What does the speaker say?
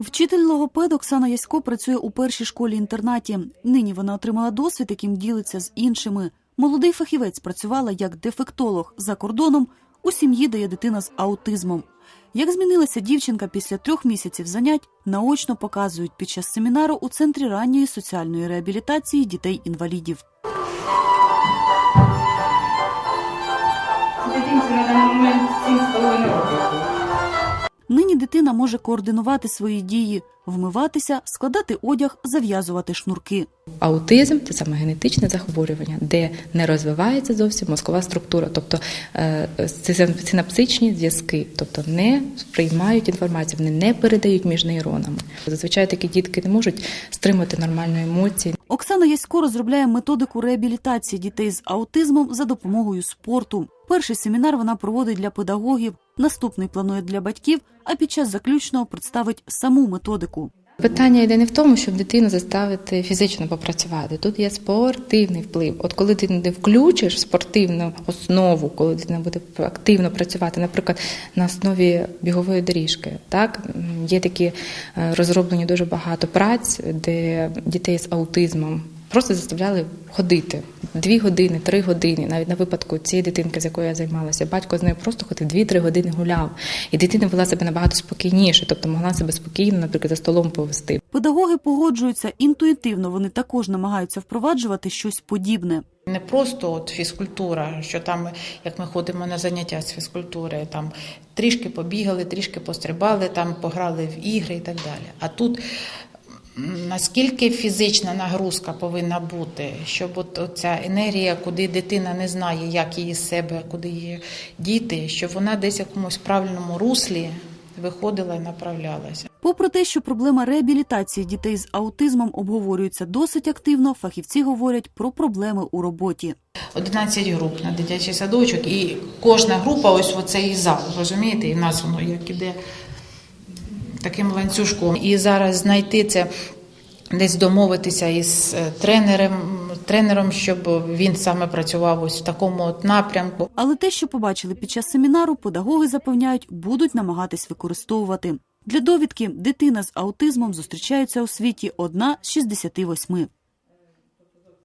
Вчитель логопед Оксана Ясько працює у першій школі-інтернаті. Нині вона отримала досвід, яким ділиться з іншими. Молодий фахівець працювала як дефектолог за кордоном у сім'ї, де є дитина з аутизмом. Як змінилася дівчинка після трьох місяців занять, наочно показують під час семінару у центрі ранньої соціальної реабілітації дітей-інвалідів. Нині дитина може координувати свої дії, вмиватися, складати одяг, зав'язувати шнурки. Аутизм це саме генетичне захворювання, де не розвивається зовсім мозкова структура, тобто е, синапсичні зв'язки, тобто не сприймають інформацію, вони не передають між нейронами. Зазвичай такі дітки не можуть стримати нормальної емоції, Оксана Ясько розробляє методику реабілітації дітей з аутизмом за допомогою спорту. Перший семінар вона проводить для педагогів, наступний планує для батьків, а під час заключного представить саму методику. Питання йде не в тому, щоб дитину заставити фізично попрацювати. Тут є спортивний вплив. От коли ти не включиш спортивну основу, коли дитина буде активно працювати, наприклад, на основі бігової доріжки, так є такі е, розроблені дуже багато праць, де дітей з аутизмом просто заставляли ходити дві години, три години. Навіть на випадку цієї дитинки, з якою я займалася, батько з нею просто ходив дві-три години гуляв, і дитина вела себе набагато спокійніше, тобто могла себе спокійно, наприклад, за столом повести. Педагоги погоджуються інтуїтивно. Вони також намагаються впроваджувати щось подібне. Не просто от фізкультура, що там, як ми ходимо на заняття з фізкультури, там трішки побігали, трішки пострибали, там пограли в ігри і так далі. А тут наскільки фізична нагрузка повинна бути, щоб от ця енергія, куди дитина не знає, як її з себе, куди її діти, щоб вона десь в якомусь правильному руслі виходила і направлялася. Попри те, що проблема реабілітації дітей з аутизмом обговорюється досить активно, фахівці говорять про проблеми у роботі. 11 груп на дитячий садочок, і кожна група ось оцей зал, розумієте, і в нас воно як іде таким ланцюжком. І зараз знайти це. Десь домовитися із е, тренером, тренером, щоб він саме працював ось в такому от напрямку. Але те, що побачили під час семінару, педагоги запевняють, будуть намагатись використовувати. Для довідки дитина з аутизмом зустрічається у світі одна з 68.